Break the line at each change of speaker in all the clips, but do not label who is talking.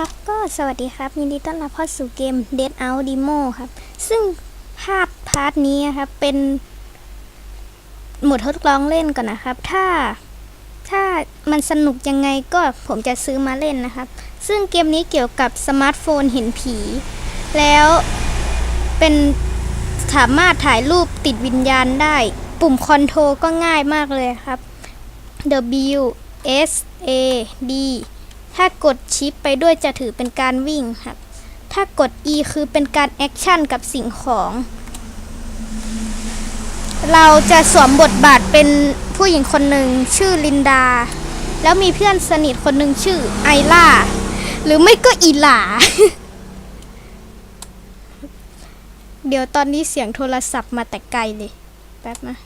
ครับก็สวัสดีครับ ยินดีต้อนรับเข้าสู่เกม Dead Out Demo ครับ ซึ่งภาพพาร์ทนี้นครับ เป็นหมดทดลองเล่นก่อนนะครับ ถ้าถ้ามันสนุกยังไงก็ผมจะซื้อมาเล่นนะครับ ซึ่งเกมนี้เกี่ยวกับสมาร์ทโฟนเห็นผี แล้วเป็นสามารถถ่ายรูปติดวิญญาณได้ ปุ่มคอนโทรลก็ง่ายมากเลยครับ W S A D ถ้ากดชิปไปด้วยจะถือเป็นการวิ่งครับ ถ้ากด E คือเป็นการแอคชั่นกับสิ่งของ เราจะสวมบทบาทเป็นผู้หญิงคนหนึ่งชื่อลินดา แล้วมีเพื่อนสนิทคนหนึ่งชื่อไอล่า หรือไม่ก็อีหลา เดี๋ยวตอนนี้เสียงโทรศัพท์มาแต่ไกลเลย แป๊บนะ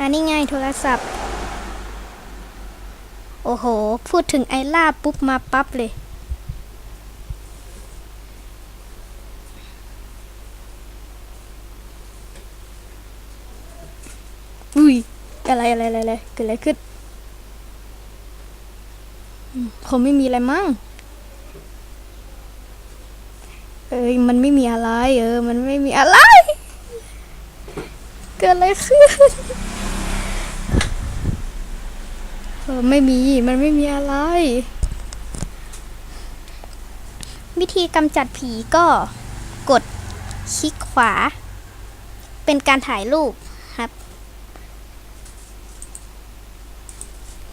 อันนี้ไงโทรศัพท์ โอ้โห พูดถึงไอล่าปุ๊บมาปั๊บเลย อุ้ย อะไรอะไรอะไรอะไรเกิดอะไรขึ้นอืมคงไม่มีอะไรมั้ง เอ้ย มันไม่มีอะไร เออ มันไม่มีอะไร เกิดอะไรขึ้น ไม่มีมันไม่มีอะไร วิธีกำจัดผีก็กดคลิกขวา เป็นการถ่ายรูปครับ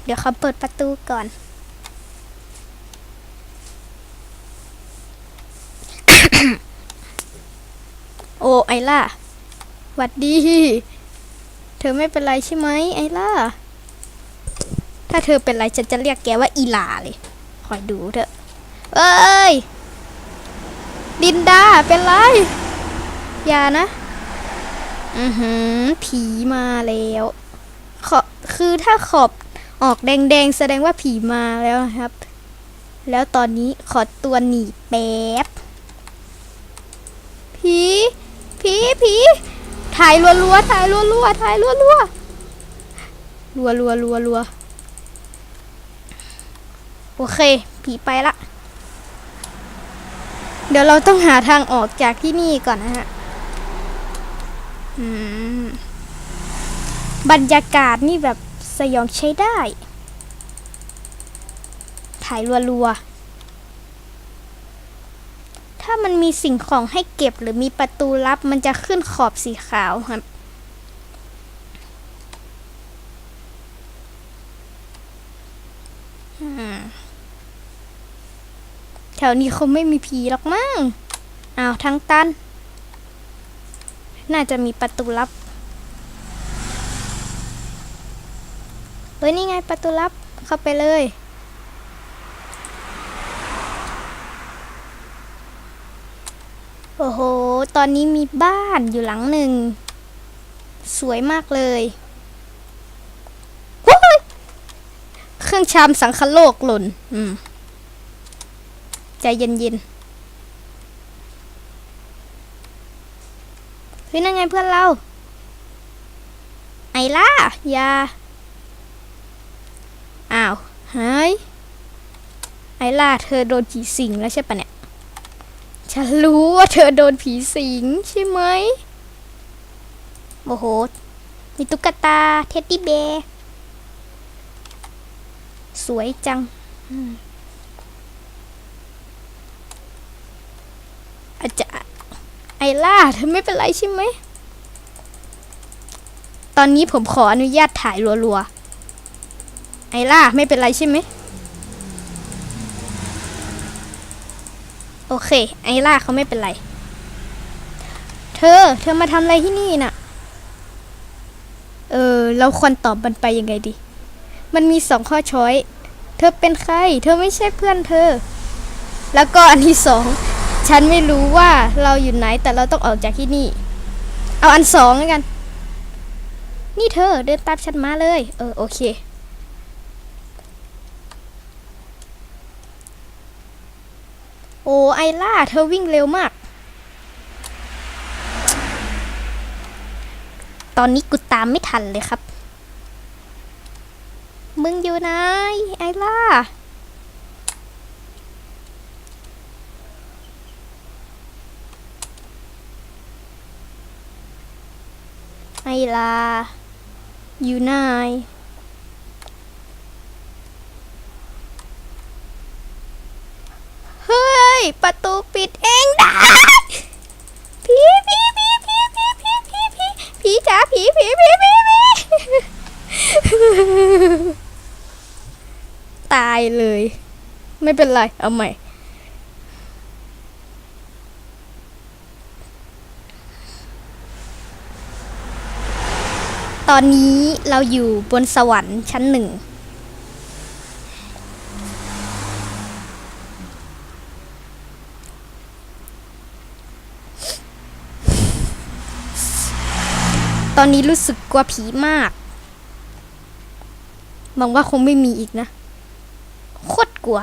เดี๋ยวเขาเปิดประตูก่อนโอ้ไอล่าหวัดดี เธอไม่เป็นไรใช่ไหมไอล่า ถ้าเธอเป็นไรฉันจะเรียกแกว่าอีลาเลย คอยดูเถอะ เอ้ยดินดาเป็นไร อย่านะ อือหือ ผีมาแล้วขอบคือถ้าขอบออกแดงๆ แสดงว่าผีมาแล้วนะครับ แล้วตอนนี้ขอตัวหนีแป๊บ ผี ผี ผีถ่ายรัวๆถ่ายรัวๆถ่ายรัวๆรัวรัวรัวรัวรัว โอเค ผีไปละ เดี๋ยวเราต้องหาทางออกจากที่นี่ก่อนนะฮะบรรยากาศนี่แบบสยองใช้ได้ ถ่ายรัวๆ ถ้ามันมีสิ่งของให้เก็บหรือมีประตูลับมันจะขึ้นขอบสีขาวครับ อืม แถ วนี้คงไม่มีผีหรอกมั้งอ้าวทางตัน น่าจะมีประตูลับเฮ้ยนี่ไงประตูลับเข้าไปเลยโอ้โห ตอนนี้มีบ้านอยู่หลังหนึ่ง สวยมากเลยว้ายเครื่องชามสังคโลกหล่น อืม ใจเย็นๆเฮ้ยนั่นไงเพื่อนเรา ไอล่าอย่า อ้าวหายไอล่าเธอโดนผีสิงแล้วใช่ปะเนี่ย ฉันรู้ว่าเธอโดนผีสิงใช่ไหมโอ้โห มีตุ๊กตาเท็ดดี้แบร์สวยจัง อาจารย์ไอ ล่าเธอไม่เป็นไรใช่ไหม ตอนนี้ผมขออนุญาตถ่ายรัวๆ ไอล่าไม่เป็นไรใช่ไหม โอเค ไอล่าเขาไม่เป็นไร เธอ เธอมาทำอะไรที่นี่น่ะ เออ เราควรตอบมันไปยังไงดี มันมีสองข้อช้อย เธอเป็นใคร เธอไม่ใช่เพื่อนเธอ แล้วก็อันที่สอง ฉันไม่รู้ว่าเราอยู่ไหนแต่เราต้องออกจากที่นี่ เอาอันสองแล้วกัน นี่เธอเดินตามฉันมาเลย เออโอเค โอ้ไอล่าเธอวิ่งเร็วมาก ตอนนี้กูตามไม่ทันเลยครับ มึงอยู่ไหนไอล่า ไอลาอยู่ไหนเฮ้ย ประตูปิดเองได้ผีผีผีผีผีผีผีผีผีจ๋าผีผีผีผีผีตายเลย ไม่เป็นไร เอาใหม่ ตอนนี้เราอยู่บนสวรรค์ชั้นหนึ่ง ตอนนี้รู้สึกกลัวผีมากหวังว่าคงไม่มีอีกนะ โคตรกลัว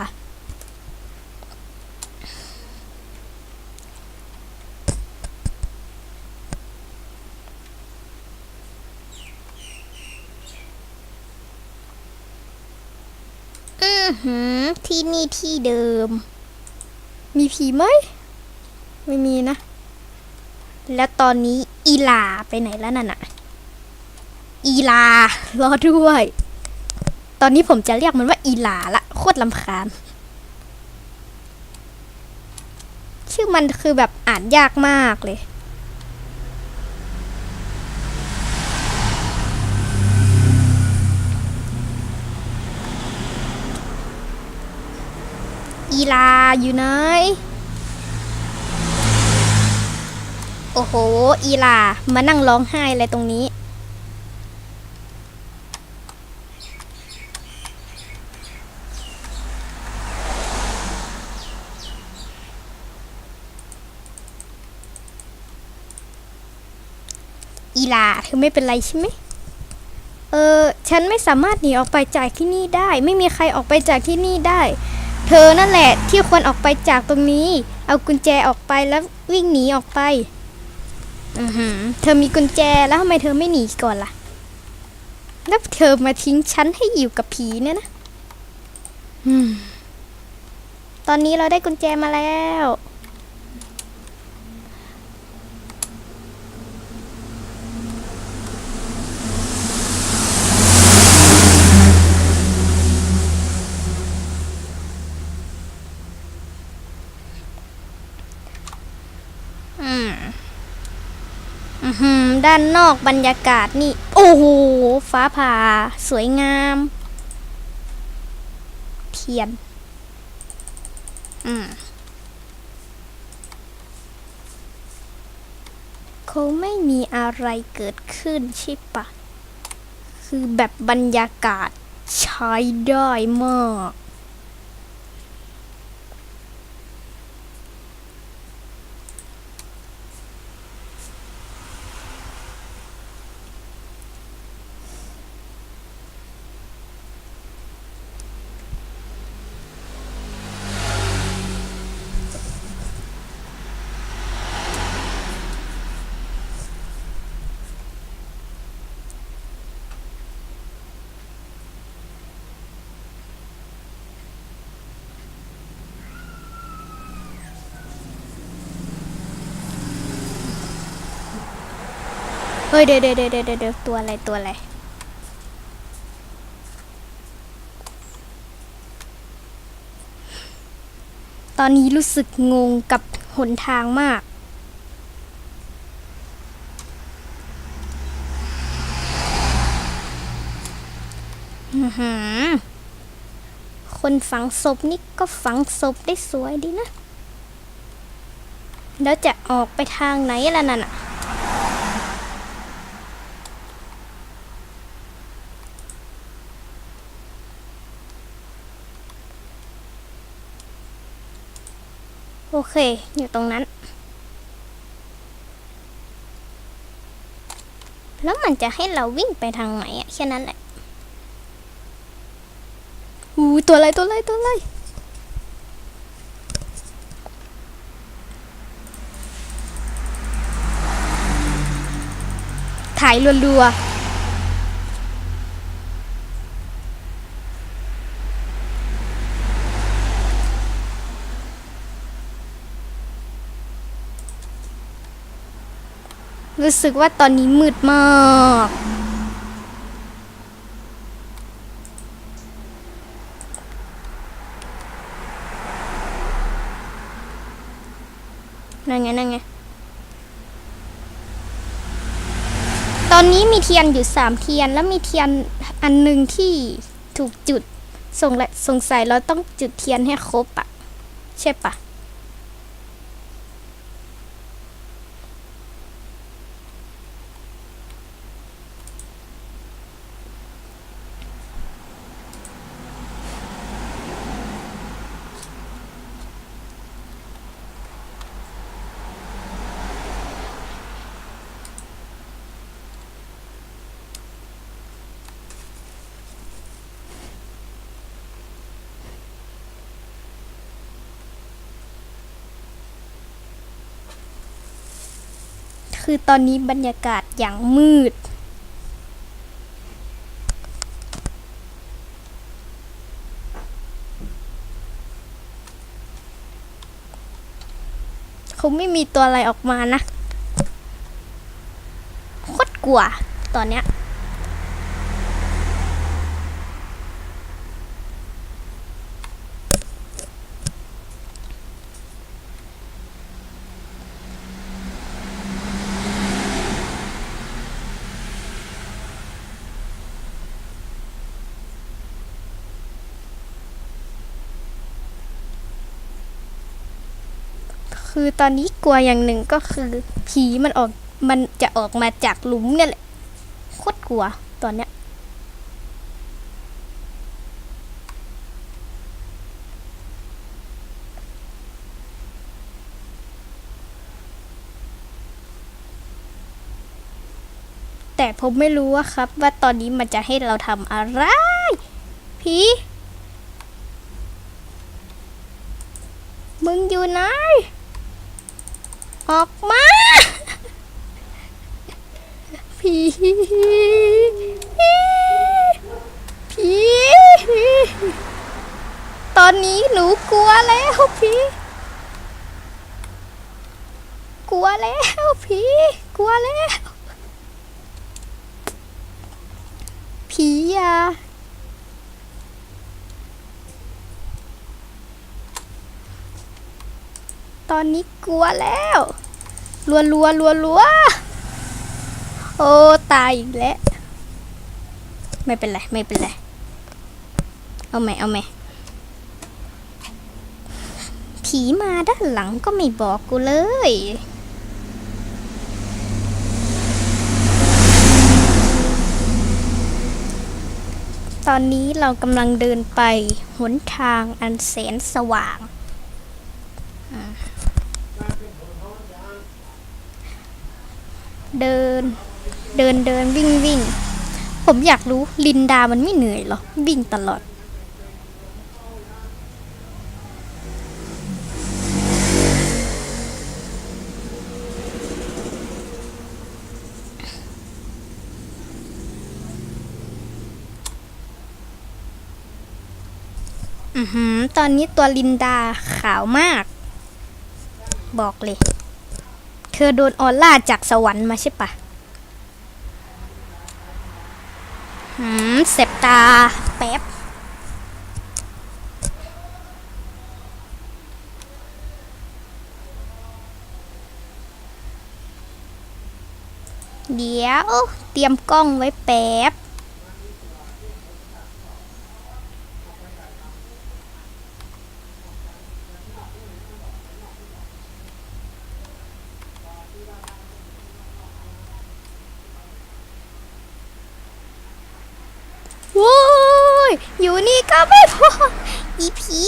อือ หือที่นี่ที่เดิม มีผีไหม ไม่มีนะ แล้วตอนนี้อีลาไปไหนแล้วนั่นอะอีลารอด้วย ตอนนี้ผมจะเรียกมันว่าอีลาละโคตรลำคาญ ชื่อมันคือแบบอ่านยากมากเลย อีลาอยู่ไหนโอ้โห อีลา มานั่งร้องไห้อะไรตรงนี้ อีลาเธอไม่เป็นไรใช่ไหม เออ ฉันไม่สามารถหนีออกไปจากที่นี่ได้ ไม่มีใครออกไปจากที่นี่ได้ ธอนั่นแหละที่ควรออกไปจากตรงนี้ เอากุญแจออกไปแล้ววิ่งหนีออกไป อือหือ เธอมีกุญแจแล้วทำไมเธอไม่หนีก่อนล่ะ แล้วเธอมาทิ้งฉันให้อยู่กับผีเนี่ยนะอืมตอนนี้เราได้กุญแจมาแล้ว อืม อือ หือด้านนอกบรรยากาศนี่ โอ้โห ฟ้าผ่า สวยงาม เทียน อืมคงไม่มีอะไรเกิดขึ้นใช่ปะ คือแบบบรรยากาศใช้ได้มาก เฮ้ยเดี๋ยวเดี๋ยวเดี๋ยวเดี๋ยวเดี๋ยวตัวอะไรตัวอะไรตอนนี้รู้สึกงงกับหนทางมากหือคนฝังศพนี่ก็ฝังศพได้สวยดีนะ แล้วจะออกไปทางไหนล่ะนั่นน่ะ โอเค อยู่ตรงนั้น แล้วมันจะให้เราวิ่งไปทางไหนอะแค่นั้นแหละอู้ตัวอะไรตัวอะไรตัวอะไรถ่ายรัวๆ รู้สึกว่าตอนนี้มืดมาก นั่นไง นั่นไง ตอนนี้มีเทียนอยู่สามเทียน แล้วมีเทียนอันหนึ่งที่ถูกจุดสงสงสัยเราต้องจุดเทียนให้ครบอะใช่ปะ คือตอนนี้บรรยากาศอย่างมืด คงไม่มีตัวอะไรออกมานะโคตรกลัวตอนเนี้ย คือตอนนี้กลัวอย่างหนึ่งก็คือ ผีมันออกมันจะออกมาจากหลุมเนี่ยแหละโคตรกลัวตอนเนี้ยแต่ผมไม่รู้ว่าครับ ว่าตอนนี้มันจะให้เราทำอะไรผีมึงอยู่ไหน ออกมาผีผีตอนนี้หนูกลัวแล้วผีกลัวแล้วผีกลัวแล้วผีอะตอนนี้กลัวแล้ว รัวรัวรัวรัวโอ้ตายอีกแล้ว ไม่เป็นไรไม่เป็นไร เอาไหมเอาไหมผีมาด้านหลังก็ไม่บอกกูเลยตอนนี้เรากำลังเดินไปหนทางอันแสนสว่าง เดิน เดินเดินวิ่งวิ่ง ผมอยากรู้ลินดามันไม่เหนื่อยหรอ วิ่งตลอด อือหือ ตอนนี้ตัวลินดาขาวมาก บอกเลย อโดนออร่าจากสวรรค์มาใช่ปะหืมเสบตาแป๊บ เดี๋ยว เตรียมกล้องไว้แป๊บ โว้ย อยู่นี่ก็ไม่พอ อีผี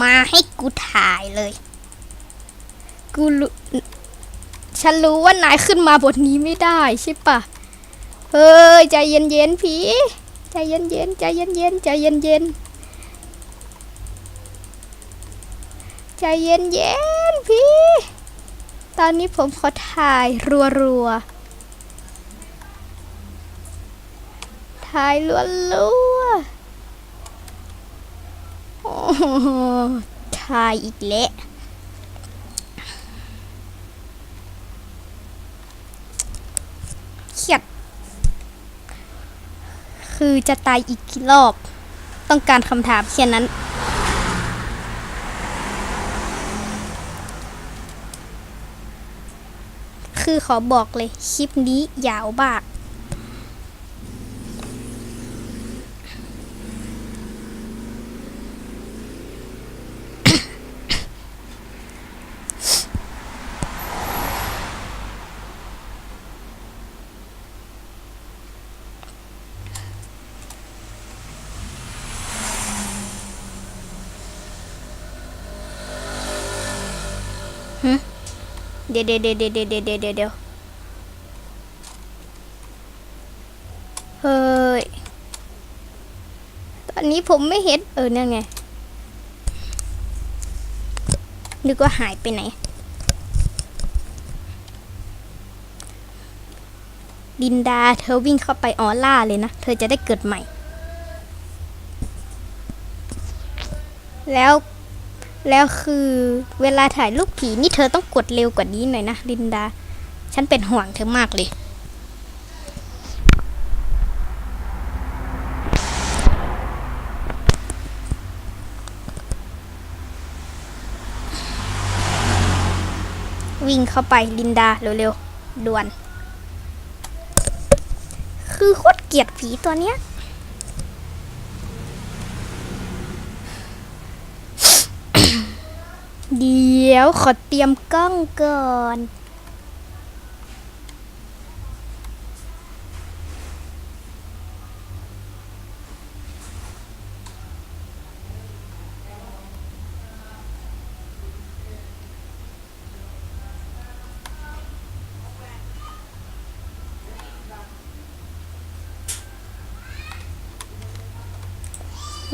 มาให้กูถ่าย เลย กูรู้ฉันรู้ว่านายขึ้นมาบนนี้ไม่ได้ใช่ปะเฮ้ยใจเย็นๆผีใจเย็นๆใจเย็นๆใจเย็นๆใจเย็นๆพี่ ตอนนี้ผมขอถ่ายรัวๆถ่ายรัวๆโอ้ ทายอีกแล้วเครียด คือจะตายอีกกี่รอบ ต้องการคำถามแค่นั้น คือขอบอกเลย คลิปนี้ยาวมาก ดี๋เดี๋ยวเดี๋ยวเดี๋ยวเดี๋ยวเดี๋เดี๋เฮ้ย ตอนนี้ผมไม่เห็น เออเนี่ยไง นึกว่าหายไปไหนดินดาเธอวิ่งเข้าไปออล่าเลยนะ เธอจะได้เกิดใหม่ แล้ว แล้วคือเวลาถ่ายรูปผีนี่เธอต้องกดเร็วกว่านี้หน่อยนะลินดา ฉันเป็นห่วงเธอมากเลย วิ่งเข้าไปลินดาเร็วๆด่วน คือโคตรเกลียดผีตัวเนี้ย เดี๋ยวขอเตรียมกล้องก่อน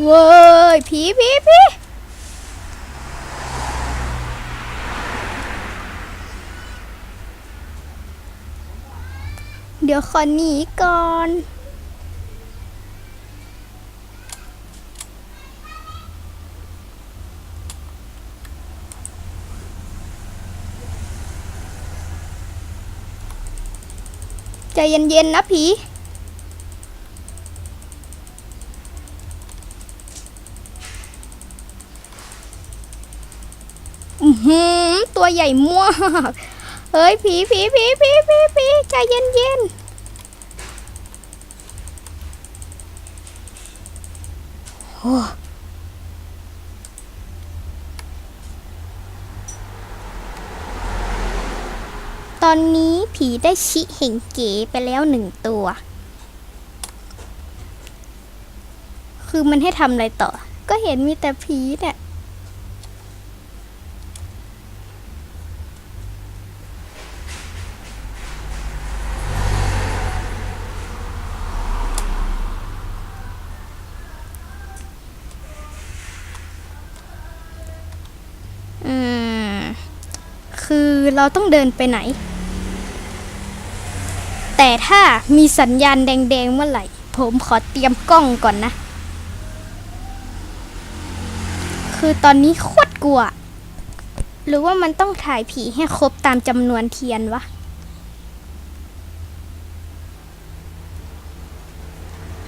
เว้ยผีผีผี ดี๋ยวขอหนีก่อนใจเย็นๆนะผีอือหือตัวใหญ่มาก เฮ้ยผีผีผีผีผีผีใจเย็นเย็น โอ้ตอนนี้ผีได้ชิเห่งเก๋ไปแล้วหนึ่งตัว คือมันให้ทำอะไรต่อ ก็เห็นมีแต่ผีเนี่ย เราต้องเดินไปไหน แต่ถ้ามีสัญญาณแดงๆเมื่อไหร่ ผมขอเตรียมกล้องก่อนนะ คือตอนนี้โคตรกลัว หรือว่ามันต้องถ่ายผีให้ครบตามจำนวนเทียนวะ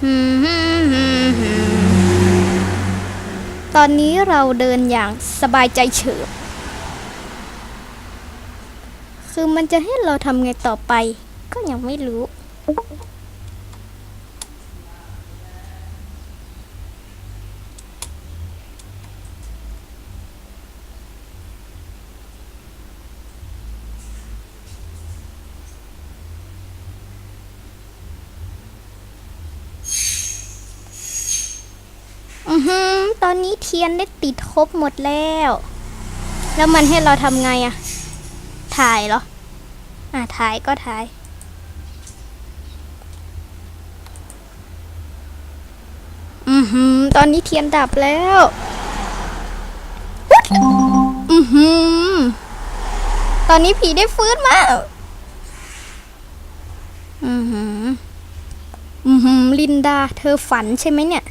ฮึมฮึมฮึมฮึมตอนนี้เราเดินอย่างสบายใจเฉิบ คือมันจะให้เราทำไงต่อไป ก็ยังไม่รู้ อือหือตอนนี้เทียนได้ติดครบหมดแล้ว แล้วมันให้เราทำไงอะ ถ่ายเหรอ อะถ่ายก็ถ่าย อือหือ ตอนนี้เทียนดับแล้ว อือหือ ตอนนี้ผีได้ฟื้นมา อือหือ อือหือ ลินดา เธอฝันใช่ไหมเนี่ย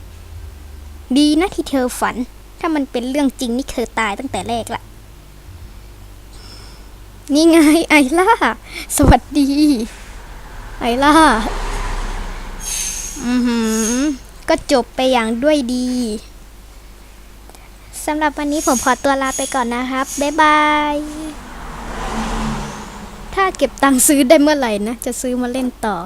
ดีนะที่เธอฝัน ถ้ามันเป็นเรื่องจริงนี่เธอตายตั้งแต่แรกละ นี่ไงไอล่า สวัสดี ไอล่า อือหือ ก็จบไปอย่างด้วยดีสำหรับวันนี้ผมขอตัวลาไปก่อนนะครับ บ๊ายบาย ถ้าเก็บตังค์ซื้อได้เมื่อไหร่นะ จะซื้อมาเล่นต่อ